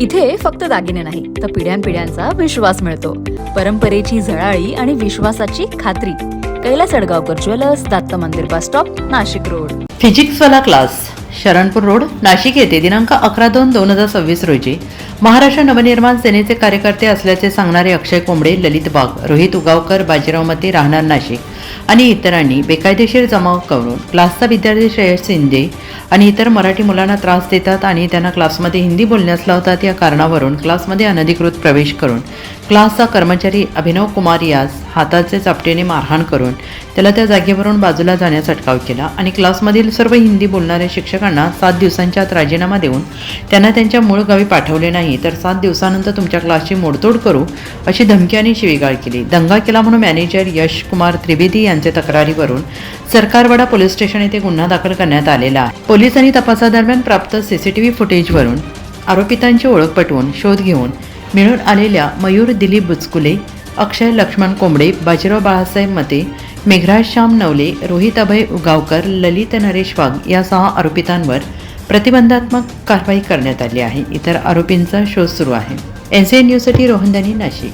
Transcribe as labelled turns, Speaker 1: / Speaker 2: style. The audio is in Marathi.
Speaker 1: इथे फक्त दागिने नाही तर पिढ्यानपिढ्यांचा विश्वास मिळतो. परंपरेची झळाळी आणि विश्वासाची खात्री. Kailas Adgaonkar jewellers Datta Mandir bus stop Nashik road.
Speaker 2: PhysicsWallah class Sharanpur road Nashik येथे दिनांक अकरा दोन दोन हजार सव्वीस रोजी. महाराष्ट्र नवनिर्माण सेनेचे कार्यकर्ते असल्याचे सांगणारे अक्षय कोंबडे ललित बाग रोहित उगावकर बाजीराव मते राहणार नाशिक. आणि इतरांनी बेकायदेशीर जमाव करून क्लासचा विद्यार्थी श्रेयस शिंदे आणि इतर मराठी मुलांना त्रास देतात आणि त्यांना क्लासमध्ये हिंदी बोलण्यास लावतात या कारणावरून क्लासमध्ये अनधिकृत प्रवेश करून क्लासचा कर्मचारी अभिनव कुमार यास हाताचे चापटेने मारहाण करून त्याला त्या जागेवरून बाजूला जाण्यास अटकाव केला आणि क्लासमधील सर्व हिंदी बोलणाऱ्या शिक्षकांना सात दिवसांच्या आत राजीनामा देऊन त्यांना त्यांच्या मूळ गावी पाठवले नाही तर सात दिवसानंतर तुमच्या क्लासची मोडतोड करू अशी धमकी आणि शिवीगाळ केली. दंगा केला म्हणून मॅनेजर यश कुमार त्रिवेदी यांच्या तक्रारीवरून सरकारवाडा पोलीस स्टेशन येथे गुन्हा दाखल करण्यात आलेला आहे. पोलिसांनी तपासादरम्यान प्राप्त सीसीटीव्ही फुटेजवरून आरोपितांची ओळख पटवून शोध घेऊन मिळून आलेल्या मयूर दिलीप बुचकुले अक्षय लक्ष्मण कोंबडे बाजीराव बाळासाहेब मते मेघराज श्याम नवले रोहित अभय उगावकर ललित नरेश वाघ या सहा आरोपितांवर प्रतिबंधात्मक कारवाई करण्यात आली आहे. इतर आरोपींचा शोध सुरू आहे. एन सी न्यूजसाठी रोहनदानी नाशिक.